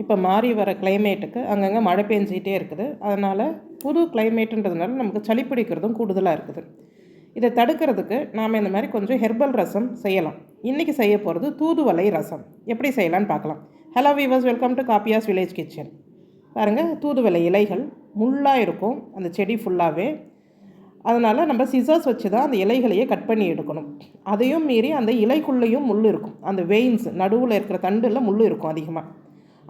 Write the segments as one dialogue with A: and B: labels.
A: இப்போ மாறி வர கிளைமேட்டுக்கு அங்கங்கே மழை பெஞ்சிக்கிட்டே இருக்குது. அதனால் புது கிளைமேட்டுன்றதுனால நமக்கு சளி பிடிக்கிறதும் கூடுதலாக இருக்குது. இதை தடுக்கிறதுக்கு நாம் இந்த மாதிரி கொஞ்சம் ஹெர்பல் ரசம் செய்யலாம். இன்றைக்கி செய்ய போகிறது தூதுவளை ரசம். எப்படி செய்யலான்னு பார்க்கலாம். Hello viewers welcome to Kappiyas village kitchen பாருங்கள் தூதுவளை இலைகள் முள்ளாக இருக்கும். அந்த செடி ஃபுல்லாகவே அதனால் நம்ம சிசர்ஸ் வச்சு தான் அந்த இலைகளையே கட் பண்ணி எடுக்கணும். அதையும் மீறி அந்த இலைக்குள்ளேயும் முள் இருக்கும். அந்த வெயின்ஸ் நடுவில் இருக்கிற தண்டில் முள் இருக்கும் அதிகமாக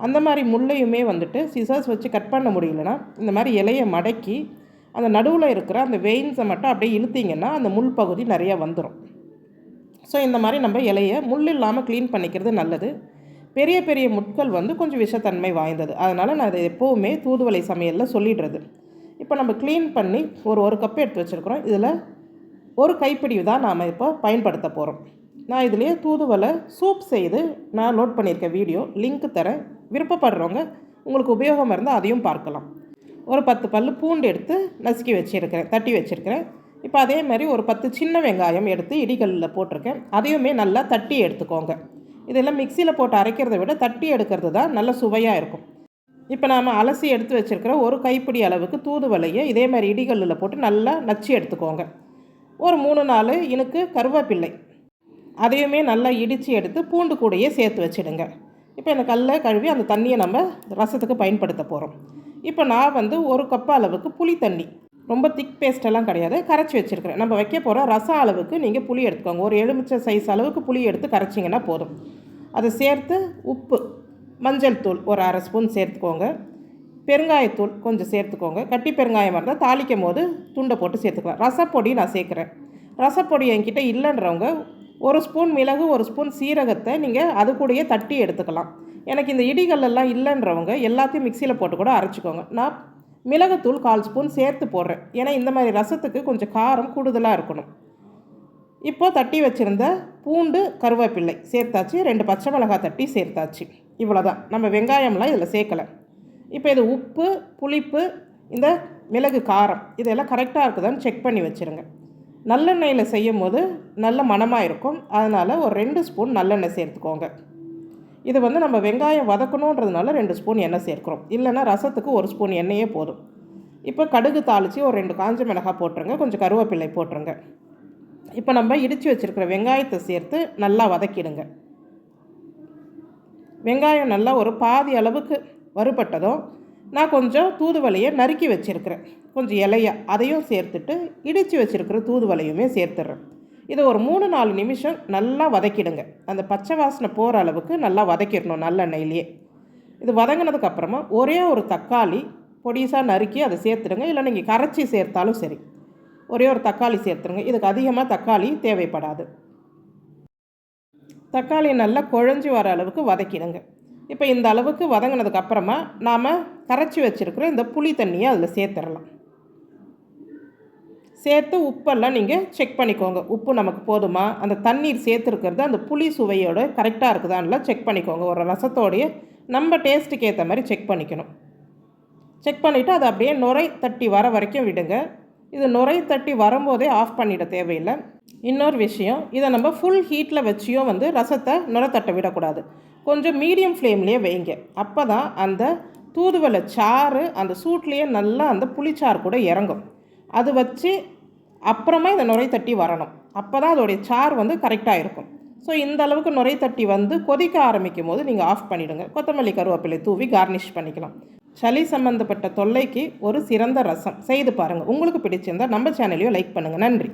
A: அந்த மாதிரி முள்ளையுமே வந்துட்டு சிசர்ஸ் வச்சு கட் பண்ண முடியலன்னா இந்த மாதிரி இலையை மடக்கி அந்த நடுவில் இருக்கிற அந்த வெயின்ஸை மட்டும் அப்படியே இழுத்திங்கன்னா அந்த முள் பகுதி நிறையா வந்துடும் ஸோ இந்த மாதிரி நம்ம இலையை முள் இல்லாமல் க்ளீன் பண்ணிக்கிறது நல்லது. பெரிய பெரிய முட்கள் வந்து கொஞ்சம் விஷத்தன்மை வாய்ந்தது. அதனால் நான் அதை எப்போவுமே தூதுவளை சமையலில் சொல்லிடுறது. இப்போ நம்ம க்ளீன் பண்ணி ஒரு ஒரு கப் எடுத்து வச்சுருக்குறோம். இதில் ஒரு கைப்பிடி தான் நாம் இப்போ பயன்படுத்த போகிறோம் நான் இதுலேயே தூதுவளை சூப் செய்து நான் லோட் பண்ணியிருக்கேன் வீடியோ லிங்க் தரேன். விருப்பப்படுறவங்க உங்களுக்கு உபயோகமாக இருந்தால் அதையும் பார்க்கலாம். ஒரு பத்து பல் பூண்டு எடுத்து நசுக்கி வச்சுருக்கிறேன் தட்டி வச்சுருக்கிறேன். இப்போ அதே மாதிரி ஒரு பத்து சின்ன வெங்காயம் எடுத்து இடிகளில் போட்டிருக்கேன். அதையுமே நல்லா தட்டி எடுத்துக்கோங்க. இதெல்லாம் மிக்சியில் போட்டு அரைக்கிறத விட தட்டி எடுக்கிறது தான் நல்ல சுவையாக இருக்கும். இப்போ நாம் அலசி எடுத்து வச்சுருக்கிற ஒரு கைப்பிடி அளவுக்கு தூதுவலையை இதே மாதிரி இடிகளில் போட்டு நல்லா நச்சு எடுத்துக்கோங்க. ஒரு மூணு நாலு இனுக்கு கருவேப்பிள்ளை. அதையுமே நல்லா இடித்து எடுத்து பூண்டு கூடையே சேர்த்து வச்சுடுங்க. இப்போ இந்த கல்லை கழுவி அந்த தண்ணியை நம்ம ரசத்துக்கு பயன்படுத்த போகிறோம் இப்போ நான் வந்து ஒரு கப் அளவுக்கு புளி தண்ணி ரொம்ப திக் பேஸ்டெல்லாம் கிடையாது கரைச்சி வச்சுருக்கிறேன். நம்ம வைக்க போகிற ரசம் அளவுக்கு நீங்கள் புளி எடுத்துக்கோங்க. ஒரு எலுமிச்சை சைஸ் அளவுக்கு புளி எடுத்து கரைச்சிங்கன்னா போதும். அதை சேர்த்து உப்பு மஞ்சள் தூள் ஒரு அரை ஸ்பூன் சேர்த்துக்கோங்க. பெருங்காயத்தூள் கொஞ்சம் சேர்த்துக்கோங்க. கட்டி பெருங்காயம் இருந்தால் தாளிக்கும் போது துண்டை போட்டு சேர்த்துக்கலாம். ரசப்பொடி நான் சேர்க்குறேன். ரசப்பொடி என்கிட்ட இல்லைன்றவங்க ஒரு ஸ்பூன் மிளகு ஒரு ஸ்பூன் சீரகத்தை நீங்கள் அது கூடயே தட்டி எடுத்துக்கலாம். எனக்கு இந்த இடிகளெல்லாம் இல்லைன்றவங்க எல்லாத்தையும் மிக்சியில் போட்டு கூட அரைச்சிக்கோங்க. நான் மிளகுத்தூள் கால் ஸ்பூன் சேர்த்து போடுறேன். ஏன்னா இந்த மாதிரி ரசத்துக்கு கொஞ்சம் காரம் கூடுதலாக இருக்கணும். இப்போது தட்டி வச்சுருந்த பூண்டு கருவேப்பிள்ளை சேர்த்தாச்சு. ரெண்டு பச்சை மிளகாய் தட்டி சேர்த்தாச்சு. இவ்வளோ தான் நம்ம வெங்காயம்லாம் இதில் சேர்க்கலை. இப்போ இது உப்பு புளிப்பு இந்த மிளகு காரம் இதெல்லாம் கரெக்டாக இருக்குதான்னு செக் பண்ணி வச்சுருங்க. நல்லெண்ணெயில் செய்யும் போது நல்ல மணமாக இருக்கும். அதனால் ஒரு ரெண்டு ஸ்பூன் நல்லெண்ணெய் சேர்த்துக்கோங்க. இது வந்து நம்ம வெங்காயம் வதக்கணுன்றதுனால ரெண்டு ஸ்பூன் எண்ணெய் சேர்க்குறோம். இல்லைன்னா ரசத்துக்கு ஒரு ஸ்பூன் எண்ணெயே போதும். இப்போ கடுகு தாளித்து ஒரு ரெண்டு காஞ்ச மிளகாய் போட்டுருங்க. கொஞ்சம் கருவேப்பிள்ளை போட்டுருங்க. இப்போ நம்ம இடித்து வச்சுருக்கிற வெங்காயத்தை சேர்த்து நல்லா வதக்கிடுங்க. வெங்காயம் நல்லா ஒரு பாதி அளவுக்கு வறுபட்டதும் நான் கொஞ்சம் தூதுவலையை நறுக்கி வச்சுருக்கிறேன். கொஞ்சம் இலையா அதையும் சேர்த்துட்டு இடித்து வச்சுருக்கிற தூதுவலையுமே சேர்த்துடுறேன். இதை ஒரு மூணு நாலு நிமிஷம் நல்லா வதக்கிடுங்க. அந்த பச்சை வாசனை போகிற அளவுக்கு நல்லா வதக்கிடணும் நல்லெண்ணெயிலேயே. இது வதங்கினதுக்கப்புறமா ஒரே ஒரு தக்காளி பொடிசாக நறுக்கி அதை சேர்த்துடுங்க. இல்லை நீங்கள் கரைச்சி சேர்த்தாலும் சரி. ஒரே ஒரு தக்காளி சேர்த்துருங்க இதுக்கு அதிகமாக தக்காளி தேவைப்படாது. தக்காளி நல்லா குழஞ்சி வர அளவுக்கு வதக்கிடுங்க. இப்போ இந்த அளவுக்கு வதங்கினதுக்கப்புறமா நாம் கரைச்சி வச்சுருக்கிற இந்த புளி தண்ணியை அதில் சேர்த்துடலாம். சேர்த்து உப்பெல்லாம் நீங்கள் செக் பண்ணிக்கோங்க. உப்பு நமக்கு போதுமா? அந்த தண்ணீர் சேர்த்துருக்கிறது அந்த புளி சுவையோட கரெக்டாக இருக்குதான்லாம் செக் பண்ணிக்கோங்க. ஒரு ரசத்தோடைய நம்ம டேஸ்ட்டுக்கு ஏற்ற மாதிரி செக் பண்ணிக்கணும். செக் பண்ணிவிட்டு அதை அப்படியே நுரை தட்டி வர வரைக்கும் விடுங்க. இது நுரை தட்டி வரும்போதே ஆஃப் பண்ணிட தேவையில்லை. இன்னொரு விஷயம் இதை நம்ம ஃபுல் ஹீட்டில் வச்சியும் வந்து ரசத்தை நுரை தட்ட விடக்கூடாது. கொஞ்சம் மீடியம் ஃப்ளேம்லேயே வைங்க. அப்போ தான் அந்த தூதுவளை சாறு அந்த சூட்லேயே நல்லா அந்த புளிச்சாறு கூட இறங்கும். அது வச்சு அப்புறமா இந்த நுரை தட்டி வரணும். அப்போ தான் அதோடைய சார் வந்து கரெக்டாக இருக்கும். ஸோ இந்த அளவுக்கு நுரை தட்டி வந்து கொதிக்க ஆரம்பிக்கும் போது நீங்கள் ஆஃப் பண்ணிவிடுங்க கொத்தமல்லி கருவேப்பிலை தூவி கார்னிஷ் பண்ணிக்கலாம். சளி சம்மந்தப்பட்ட தொல்லைக்கு ஒரு சிறந்த ரசம். செய்து பாருங்கள் உங்களுக்கு பிடிச்சிருந்தால் நம்ம சேனலையும் லைக் பண்ணுங்கள் நன்றி.